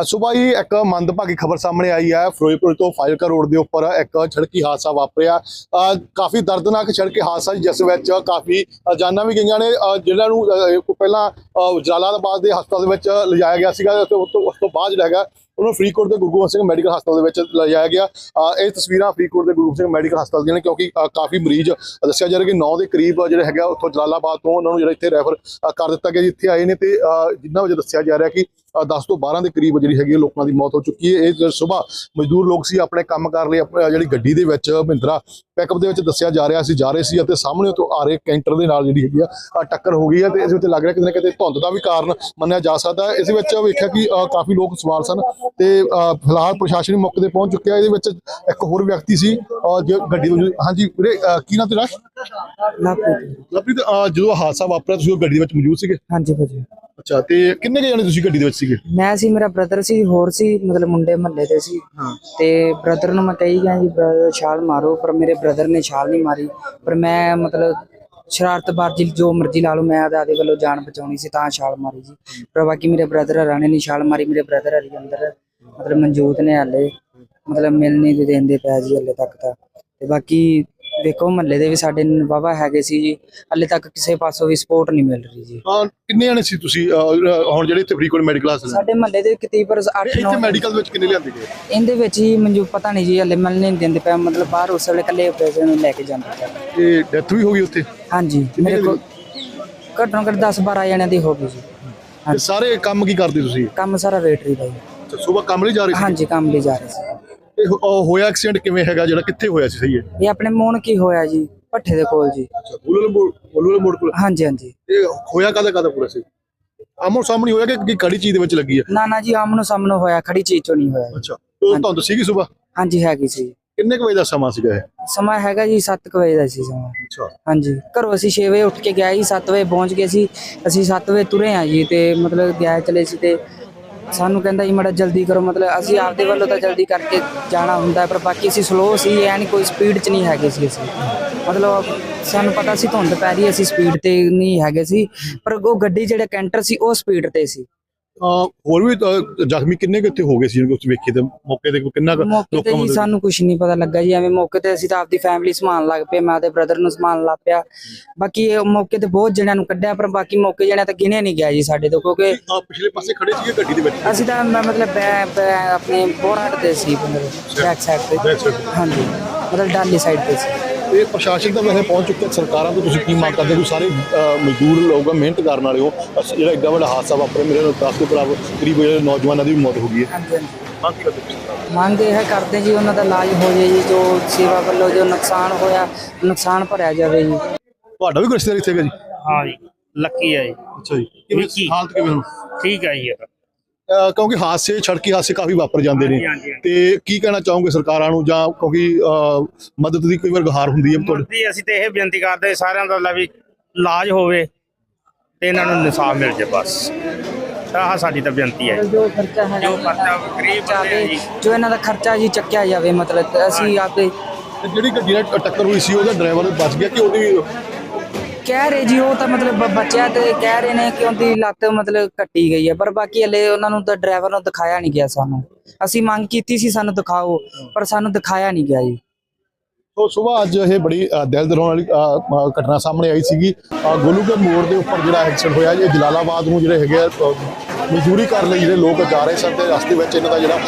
ਅੱਜ ਸਵੇਰ ਹੀ ਇੱਕ ਮੰਦਭਾਗੀ ਖਬਰ ਸਾਹਮਣੇ ਆਈ ਹੈ। ਫਿਰੋਜ਼ਪੁਰ ਤੋਂ ਫਾਜ਼ਿਲਕਾ ਰੋਡ ਦੇ ਉੱਪਰ ਇੱਕ ਛੜਕੀ ਹਾਦਸਾ ਵਾਪਰਿਆ। ਅਹ ਕਾਫੀ ਦਰਦਨਾਕ ਛੜਕੀ ਹਾਦਸਾ ਸੀ, ਜਿਸ ਵਿੱਚ ਕਾਫੀ ਜਾਨਾਂ ਵੀ ਗਈਆਂ ਨੇ ਅਹ ਜਿਨ੍ਹਾਂ ਨੂੰ ਪਹਿਲਾਂ ਜਲਾਲਾਬਾਦ ਦੇ ਹਸਪਤਾਲ ਦੇ ਵਿੱਚ ਲਿਜਾਇਆ ਗਿਆ ਸੀਗਾ ਤੇ ਉਸ ਤੋਂ ਉਸ ਤੋਂ ਬਾਅਦ ਜਿਹੜਾ ਹੈਗਾ ਉਹਨੂੰ ਫਰੀਦਕੋਟ ਦੇ ਗੁਰੂ ਗੋਬਿੰਦ ਸਿੰਘ ਮੈਡੀਕਲ ਹਸਪਤਾਲ ਦੇ ਵਿੱਚ ਲਿਜਾਇਆ ਗਿਆ। ਇਹ ਤਸਵੀਰਾਂ ਫਰੀਦਕੋਟ ਦੇ ਗੁਰੂ ਗੋਬਿੰਦ ਸਿੰਘ ਮੈਡੀਕਲ ਹਸਪਤਾਲ ਦੀਆਂ ਨੇ ਕਿਉਂਕਿ ਅਹ, ਕਾਫੀ ਮਰੀਜ਼ ਦੱਸਿਆ ਜਾ ਰਿਹਾ ਕਿ 9 ਦੇ ਕਰੀਬ ਜਿਹੜੇ ਹੈਗਾ ਉੱਥੋਂ ਜਲਾਲਾਬਾਦ ਤੋਂ ਉਹਨਾਂ ਨੂੰ ਜਿਹੜਾ ਇੱਥੇ ਰੈਫਰ ਕਰ ਦਿੱਤਾ ਗਿਆ ਜੀ ਇੱਥੇ ਆਏ ਨੇ ਤੇ ਅਹ, ਜਿੰਨਾ ਵਜੇ ਦੱਸਿਆ ਜਾ ਰਿਹਾ ਕਿ ਅ, 10 ਤੋਂ 12 ਦੇ ਕਰੀਬ ਜਿਹੜੀ ਹੈਗੀ ਹੈ ਲੋਕਾਂ ਦੀ ਮੌਤ ਹੋ ਚੁੱਕੀ ਹੈ। ਇਹ ਸਵੇਰ ਮਜ਼ਦੂਰ ਲੋਕ ਸੀ ਆਪਣੇ ਕੰਮ ਕਰ ਲਈ ਆਪਣੀ ਜਿਹੜੀ ਗੱਡੀ ਦੇ ਵਿੱਚ ਮਹਿੰਦਰਾ ਪੈਕਅਪ ਦੇ ਵਿੱਚ ਦੱਸਿਆ ਜਾ ਰਿਹਾ ਸੀ ਜਾ ਰਹੇ ਸੀ ਅਤੇ ਸਾਹਮਣੇ ਤੋਂ ਆ ਰਹੇ ਕੈਂਟਰ ਦੇ ਨਾਲ ਜਿਹੜੀ ਹੈਗੀ ਆ ਟੱਕਰ ਹੋ ਗਈ ਹੈ ਤੇ ਇਸ ਵਿੱਚ ਲੱਗ ਰਿਹਾ ਕਿਤੇ ਨਾ ਕਿਤੇ ਧੁੰਦ ਦਾ ਵੀ ਕਾਰਨ ਮੰਨਿਆ ਜਾ ਸਕਦਾ ਹੈ। ਇਸ ਵਿੱਚ ਵੇਖਿਆ ਕਿ ਅ, ਕਾਫੀ ਲੋਕ ਸਵਾਰ ਸਨ। ਤੇ ਫਿਲਹਾਲ ਪ੍ਰਸ਼ਾਸਨ ਵੀ ਮੌਕੇ ਤੇ ਪਹੁੰਚ ਚੁੱਕਿਆ ਇਹਦੇ ਵਿੱਚ ਇੱਕ ਹੋਰ ਵਿਅਕਤੀ ਸੀ ਅ, ਜੋ ਗੱਡੀ ਹਾਂਜੀ ਵੀਰੇ ਕੀ ਨਾਮ ਤੇਰਾ? ਲਵਪ੍ਰੀਤ। ਅ, ਜਦੋਂ ਹਾਦਸਾ ਵਾਪਰਿਆ ਤੁਸੀਂ ਉਹ ਗੱਡੀ ਦੇ ਵਿੱਚ ਮੌਜੂਦ ਸੀਗੇ? ਹਾਂਜੀ ਭਾਜੀ। ਅੱਛਾ ਤੇ ਕਿੰਨੇ ਕੁ ਜਣੇ ਤੁਸੀਂ ਗੱਡੀ ਦੇ ਵਿੱਚ ਸੀਗੇ? ਮੈਂ ਸੀ ਮੇਰਾ ਬ੍ਰਦਰ ਸੀ ਹੋਰ ਸੀ ਮਤਲਬ ਮੁੰਡੇ ਮਹੱਲੇ ਦੇ ਸੀ। ਹਾਂ। ਤੇ ਬ੍ਰਦਰ ਨੂੰ ਮੈਂ ਕਹੀ ਗਿਆ ਜੀ ਛਾਲ ਮਾਰੋ ਪਰ ਮੇਰੇ ਬ੍ਰਦਰ ਨੇ ਛਾਲ ਨਹੀਂ ਮਾਰੀ। ਪਰ ਮੈਂ ਮਤਲਬ ਸ਼ਰਾਰਤਬਾਜ਼ੀ ਜੋ ਮਰਜ਼ੀ ਲਾ ਲਓ, ਮੈਂ ਆਦੇ ਵੱਲੋਂ ਜਾਨ ਬਚਾਉਣੀ ਸੀ, ਤਾਂ ਛਾਲ ਮਾਰੀ ਜੀ। ਪਰ ਬਾਕੀ ਮੇਰੇ ਬ੍ਰਦਰ ਹਰਾਂ ਨੇ ਨਹੀਂ ਛਾਲ ਮਾਰੀ, ਮੇਰੇ ਬ੍ਰਦਰ ਹਰੀ ਅੰਦਰ। ਮਤਲਬ ਮਨਜੂਤ ਨੇ ਹਾਲੇ, ਮਤਲਬ ਮਿਲ ਨਹੀਂ ਦਿੰਦੇ ਪਿਆ ਜੀ ਹਲੇ ਤੱਕ ਤਾਂ। ਤੇ ਬਾਕੀ ਵੇਖੋ ਮਹੱਲੇ ਦੇ ਵੀ ਸਾਡੇ ਵਾਵਾ ਹੈਗੇ ਸੀ ਜੀ। ਹਲੇ ਤੱਕ ਕਿਸੇ ਪਾਸੋਂ ਵੀ ਸਪੋਰਟ ਨਹੀਂ ਮਿਲ ਰਹੀ ਜੀ। ਹਾਂ ਕਿੰਨੇ ਜਣੇ ਸੀ ਤੁਸੀਂ ਅਹ, ਹੁਣ ਜਿਹੜੇ ਇੱਥੇ ਫਰੀਦਕੋਟ ਮੈਡੀਕਲ ਹਸਪਤਾਲ ਸਾਡੇ ਮਹੱਲੇ ਦੇ ਕਿਤੀਬਰ 8 ਇੱਥੇ 9 ਮੈਡੀਕਲ ਵਿੱਚ ਕਿੰਨੇ ਲਿਆਂਦੇ ਗਏ? ਇਹਦੇ ਵਿੱਚ ਹੀ ਮੈਨੂੰ ਪਤਾ ਨਹੀਂ ਜੀ ਹਲੇ ਮਿਲ ਨਹੀਂ ਦਿੰਦੇ ਪਿਆ ਮਤਲਬ ਬਾਹਰ ਉਸ ਵੇਲੇ ਇਕੱਲੇ ਪੈਸੇ ਨੂੰ ਲੈ ਕੇ ਜਾਂਦੇ ਪਿਆ ਤੇ ਡੈਥ ਵੀ ਹੋ ਗਈ ਉੱਥੇ? ਹਾਂਜੀ ਮੇਰੇ ਕੋਲ ਘੱਟੋ ਘੱਟ 10 12 ਜਣਿਆਂ ਦੀ ਹੋ ਗਈ ਜੀ। ਤੇ ਸਾਰੇ ਕੰਮ ਕੀ ਕਰਦੇ ਤੁਸੀਂ? ਕੰਮ ਸਾਰਾ ਵੇਟਰੀ ਦਾ ਜੀ। ਸਵੇਰ ਕੰਮ ਲਈ ਜਾ ਰਹੇ ਸੀ? ਹਾਂਜੀ ਕੰਮ ਲਈ ਜਾ ਰਹੇ ਸੀ। ਤੇ ਹੋ- ਉਹ ਹੋਇਆ ਐਕਸੀਡੈਂਟ ਕਿਵੇਂ ਹੈਗਾ? ਜਿਹੜਾ ਕਿੱਥੇ ਹੋਇਆ ਸੀ? ਸਹੀ ਹੈ। ਇਹ ਆਪਣੇ ਮੋਣ ਕੀ ਹੋਇਆ ਜੀ ਭੱਠੇ ਦੇ ਕੋਲ ਜੀ। ਅੱਛਾ ਬੋਲੋ ਬੋਲੋ ਬੋਲੋ ਮੋੜ ਕੋਲ। ਹਾਂਜੀ ਹਾਂਜੀ। ਇਹ ਹੋਇਆ ਕਾਹਦਾ ਕਾਹਦਾ ਪੂਰਾ ਸੀ? ਆਮੋ ਸਾਹਮਣੇ ਹੋਇਆ ਕਿ ਕਿ ਕੜੀ ਚੀਜ਼ ਦੇ ਵਿੱਚ ਲੱਗੀ ਹੈ? ਨਾ ਨਾ ਜੀ ਆਮਨੋ ਸਾਹਮਣੇ ਹੋਇਆ ਖੜੀ ਚੀਜ਼ ਚੋਂ ਨਹੀਂ ਹੋਇਆ। ਜੀ। ਅੱਛਾ ਉਹ ਤੁਹਾਨੂੰ ਸੀਗੀ ਸਵੇਰ? ਹਾਂਜੀ ਹੈਗੀ ਸੀ। ਕਿੰਨੇ ਕੁ ਵਜੇ ਦਾ ਸਮਾਂ ਸੀਗਾ ਇਹ? ਸਮਾਂ ਹੈਗਾ ਜੀ 7 ਵਜੇ ਦਾ ਸੀ ਸਮਾਂ। ਅੱਛਾ। ਹਾਂਜੀ ਘਰੋਂ ਅਸੀਂ 6 ਵਜੇ ਉੱਠ ਕੇ ਗਿਆ ਜੀ 7 ਵਜੇ ਪਹੁੰਚ ਗਏ ਸੀ। ਅਸੀਂ 7 ਵਜੇ ਤੁਰੇ ਆ ਜੀ ਤੇ ਮਤਲਬ ਗਿਆ ਚਲੇ ਸੀ ਤੇ ਸਾਨੂੰ ਕਹਿੰਦਾ ਜੀ ਮੜਾ ਜਲਦੀ ਕਰੋ, ਮਤਲਬ ਅਸੀਂ ਆਪਦੇ ਵੱਲੋਂ ਤਾਂ ਜਲਦੀ ਕਰਕੇ ਜਾਣਾ ਹੁੰਦਾ, ਪਰ ਬਾਕੀ ਅਸੀਂ ਸਲੋ ਸੀ ਐ ਕੋਈ ਸਪੀਡ 'ਚ ਨਹੀਂ ਹੈਗੇ ਸੀ ਅਸੀਂ। ਮਤਲਬ ਸਾਨੂੰ ਪਤਾ ਸੀ ਧੁੰਦ ਪੈ ਰਹੀ ਅਸੀਂ ਸਪੀਡ ਤੇ ਨਹੀਂ ਹੈਗੇ ਸੀ, ਪਰ ਉਹ ਗੱਡੀ ਜਿਹੜੇ ਕੈਂਟਰ ਸੀ, ਉਹ ਸਪੀਡ ਤੇ ਸੀ। ਹੋਰ ਵੀ ਜ਼ਖਮੀ ਕਿੰਨੇ ਕੁ ਇੱਥੇ ਹੋ ਗਏ ਸੀ ਕੁਝ ਵੇਖੇ ਤੇ ਮੌਕੇ ਤੇ ਕਿੰਨਾ ਮੌਕੇ ਤੇ ਜੀ ਸਾਨੂੰ ਕੁਝ ਨਹੀਂ ਪਤਾ ਲੱਗਾ ਜੀ ਐਵੇਂ ਮੌਕੇ ਤੇ ਅਸੀਂ ਤਾਂ ਆਪਦੀ ਫੈਮਿਲੀ ਸਮਾਨ ਲੱਗ ਪਏ ਮੈਂ ਤੇ ਬ੍ਰਦਰ ਨੂੰ ਸਮਾਨ ਲੱਗ ਪਿਆ। ਬਾਕੀ ਇਹ ਮੌਕੇ ਤੇ ਬਹੁਤ ਜਣਿਆਂ ਨੂੰ ਕੱਢਿਆ ਪਰ ਬਾਕੀ ਮੌਕੇ ਜਣਿਆਂ ਤਾਂ ਗਿਣਿਆ ਨਹੀਂ ਗਿਆ ਜੀ ਸਾਡੇ ਤੋਂ ਕਿਉਂਕਿ ਪਿਛਲੇ ਪਾਸੇ ਖੜੇ ਸੀਗੇ ਗੱਡੀ ਦੇ ਵਿੱਚ? ਅਸੀਂ ਤਾਂ ਮ- ਮਤਲਬ ਆਪਣੇ ਬੋਰਡ ਤੇ ਸੀ ਬੈਕ ਸਾਈਡ ਤੇ। ਹਾਂਜੀ ਮਤਲਬ ਡਾਲੀ ਸਾਈਡ ਤੇ ਸੀ। ਇਹ ਪ੍ਰਸ਼ਾਸਨ ਤਾਂ ਵੈਸੇ ਪਹੁੰਚ ਚੁੱਕਿਆ ਸਰਕਾਰਾਂ ਤੋਂ ਤੁਸੀਂ ਕੀ ਮੰਗ ਕਰਦੇ ਹੋ? ਸਾਰੇ ਮਜ਼ਦੂਰ ਲੋਕ ਮਿਹਨਤ ਕਰਨ ਵਾਲੇ ਹੋ। ਜਿਹੜਾ ਏਡਾ ਵੱਡਾ ਹਾਦਸਾ ਵਾਪਰਿਆ ਮੇਰੇ ਨਾਲ 10 ਤੋਂ ਕਰੀਬ ਕਰੀਬ ਜਿਹੜੇ ਨੌਜਵਾਨਾਂ ਦੀ ਵੀ ਮੌਤ ਹੋ ਗਈ ਹੈ। ਮੰਗ ਕਰਦੇ ਤੁਸੀਂ? ਸਰਕਾਰ ਮੰਗ ਇਹ ਹੈ ਕਰਦੇ ਜੀ ਉਹਨਾਂ ਦਾ ਇਲਾਜ ਹੋ ਜਾਏ ਜੀ ਜੋ ਸੇਵਾ ਵੱਲੋਂ ਜੋ ਨੁਕਸਾਨ ਹੋਇਆ ਨੁਕਸਾਨ ਭਰਿਆ ਜਾਵੇ ਜੀ। ਤੁਹਾਡਾ ਵੀ ਰਿਸ਼ਤੇਦਾਰ ਇੱਥੇ ਹੈਗਾ ਜੀ? ਹਾਂ ਜੀ ਲੱਕੀ ਹੈ ਜੀ ਅੱਛਾ ਜੀ। ਕਿਵੇਂ। ਹਾਲਤ ਕਿਵੇਂ ਹੁਣ? ਠੀਕ ਹੈ ਜੀ। ਕਿਉਂਕਿ ਹਾਦਸੇ ਸੜਕੀ ਹਾਦਸੇ ਕਾਫੀ ਵਾਪਰ ਜਾਂਦੇ ਨੇ। ਤੇ ਕੀ ਕਹਿਣਾ ਚਾਹੋਗੇ ਸਰਕਾਰਾਂ ਨੂੰ? ਜਾਂ ਕਿਉਂਕਿ ਮਦਦ ਦੀ ਕਈ ਵਾਰ ਗੁਹਾਰ ਹੁੰਦੀ ਹੈ ਤੁਹਾਡੇ? ਜੀ ਅਸੀਂ ਤੇ ਇਹ ਬੇਨਤੀ ਕਰਦੇ ਸਾਰਿਆਂ ਦਾ ਲਾ ਵੀ ਇਲਾਜ ਹੋਵੇ ਤੇ ਇਹਨਾਂ ਨੂੰ ਇਨਸਾਫ ਮਿਲ ਜੇ ਬਸ। ਆਹ ਸਾਡੀ ਤਾਂ ਬੇਨਤੀ ਹੈ ਜੋ। ਖਰਚਾ ਹੈ ਜੋ ਖਰਚਾ ਗਰੀਬ ਬੰਦੇ ਜੀ ਜੋ ਇਹਨਾਂ ਦਾ ਖਰਚਾ ਜੀ ਚੱਕਿਆ ਜਾਵੇ ਮਤਲਬ ਅਸੀਂ ਆਪੇ ਜਿਹੜੀ ਗੱਡੀ ਨਾਲ ਟੱਕਰ ਹੋਈ ਸੀ ਉਹਦਾ ਡਰਾਈਵਰ ਬਚ ਗਿਆ ਕਿ ਉਹਦੀ ਕਹਿ ਰਹੇ ਜੀ, ਉਹ ਤਾਂ ਮਤਲਬ ਬ- ਬੱਚਿਆਂ ਤੇ ਕਹਿ ਰਹੇ ਨੇ ਕਿ ਉਹਦੀ ਲੱਤ ਮਤਲਬ ਕੱਟੀ ਗਈ ਹੈ, ਪਰ ਬਾਕੀ ਹਲੇ ਉਹਨਾਂ ਨੂੰ ਤਾਂ ਡਰਾਈਵਰ ਨੂੰ ਦਿਖਾਇਆ ਨਹੀਂ ਗਿਆ ਸਾਨੂੰ। ਅਸੀਂ ਮੰਗ ਕੀਤੀ ਸੀ, ਸਾਨੂੰ ਦਿਖਾਓ, ਪਰ ਸਾਨੂੰ ਦਿਖਾਇਆ ਨਹੀਂ ਗਿਆ ਜੀ। ਸੋ ਸਵੇਰ ਅੱਜ ਇਹ ਬੜੀ ਅ, ਦਿਲ ਦਰਾਉਣ ਵਾਲੀ ਘਟਨਾ ਸਾਹਮਣੇ ਆਈ ਸੀਗੀ। ਅ, ਗੋਲੂਕੇ ਮੋੜ ਦੇ ਉੱਪਰ ਜਿਹੜਾ ਐਕਸੀਡੈਂਟ ਹੋਇਆ ਇਹ ਜਲਾਲਾਬਾਦ ਨੂੰ ਜਿਹੜੇ ਹੈਗੇ ਆ, ਮਜ਼ਦੂਰੀ ਕਰਨ ਲਈ ਜਿਹੜੇ ਲੋਕ ਜਾ ਰਹੇ ਸਨ ਤੇ ਰਸਤੇ ਵਿੱਚ ਇਹਨਾਂ ਦਾ ਜਿਹੜਾ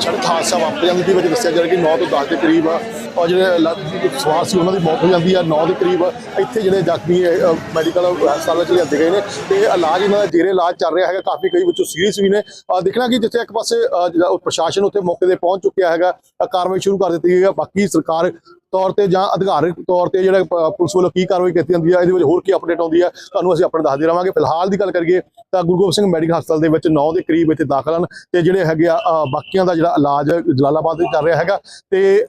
ਸੜਕ ਹਾਦਸਾ ਵਾਪਰ ਜਾਂਦਾ ਜਿਹਦੇ ਵਿੱਚ ਦੱਸਿਆ ਜਾ ਰਿਹਾ ਕਿ 9 ਤੋਂ 10 ਦੇ ਕਰੀਬ ਔਰ ਜਿਹੜੇ ਸਵਾਰ ਸੀ ਉਹਨਾਂ ਦੀ ਮੌਤ ਹੋ ਜਾਂਦੀ ਆ। 9 ਦੇ ਕਰੀਬ ਇੱਥੇ ਜਿਹੜੇ ਜ਼ਖਮੀ ਅ, ਮੈਡੀਕਲ ਹਸਪਤਾਲ ਵਿੱਚ ਲਿਆਂਦੇ ਗਏ ਨੇ ਤੇ ਇਲਾਜ ਇਹਨਾਂ ਦਾ ਜੇਰੇ ਇਲਾਜ ਚੱਲ ਰਿਹਾ ਹੈਗਾ। ਕਾਫੀ ਕਈ ਵਿੱਚੋਂ ਸੀਰੀਅਸ ਵੀ ਨੇ। ਦੇਖਣਾ ਕਿ ਜਿੱਥੇ ਇੱਕ ਪਾਸੇ ਜਿਹੜਾ ਪ੍ਰਸ਼ਾਸਨ ਉੱਥੇ ਮੌਕੇ ਤੇ ਪਹੁੰਚ ਚੁੱਕਿਆ ਹੈਗਾ ਕਾਰਵਾਈ ਸ਼ੁਰੂ ਕਰ ਦਿੱਤੀ ਗਈ ਹੈ ਬਾਕੀ ਸਰਕਾਰ ਤੌਰ ਤੇ ਜਾਂ ਅਧਿਕਾਰਿਕ ਤੌਰ ਤੇ ਜਿਹੜਾ ਪੁਲਿਸ ਵੱਲੋਂ ਕੀ ਕਾਰਵਾਈ ਕੀਤੀ ਜਾਂਦੀ ਹੈ ਇਹਦੇ ਵਿੱਚ ਹੋਰ ਕੀ ਅਪਡੇਟ ਆਉਂਦੀ ਹੈ ਤੁਹਾਨੂੰ ਅਸੀਂ ਆਪਣੇ ਦੱਸਦੇ ਰਵਾਂਗੇ। ਫਿਲਹਾਲ ਦੀ ਗੱਲ ਕਰੀਏ ਤਾਂ ਗੁਰੂ ਗੋਬਿੰਦ ਸਿੰਘ ਮੈਡੀਕਲ ਹਸਪਤਾਲ ਦੇ ਵਿੱਚ 9 ਦੇ ਕਰੀਬ ਇੱਥੇ ਦਾਖਲ ਹਨ ਤੇ ਜਿਹੜੇ ਹੈਗੇ ਆ ਬਾਕੀਆਂ ਦਾ ਜਿਹੜਾ ਇਲਾਜ ਜਲਾਲਾਬਾਦ ਵਿੱਚ ਚੱਲ ਰਿਹਾ ਹੈਗਾ ਤੇ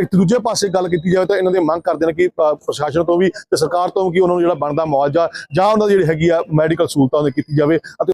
ਇੱਕ ਦੂਜੇ ਪਾਸੇ ਗੱਲ ਕੀਤੀ ਜਾਵੇ ਤਾਂ ਇਹਨਾਂ ਦੇ ਮੰਗ ਕਰਦੇ ਨੇ ਕਿ ਪ੍ਰਸ਼ਾਸਨ ਤੋਂ ਵੀ ਤੇ ਸਰਕਾਰ ਤੋਂ ਵੀ ਕਿ ਉਹਨਾਂ ਨੂੰ ਜਿਹੜਾ ਬਣਦਾ ਮੁਆਵਜ਼ਾ ਜਾਂ ਉਹਨਾਂ ਦੀ ਜਿਹੜੀ ਹੈਗੀ ਆ ਮੈਡੀਕਲ ਸਹੂਲਤਾਂ ਦੀ ਕੀਤੀ ਜਾਵੇ ਅਤੇ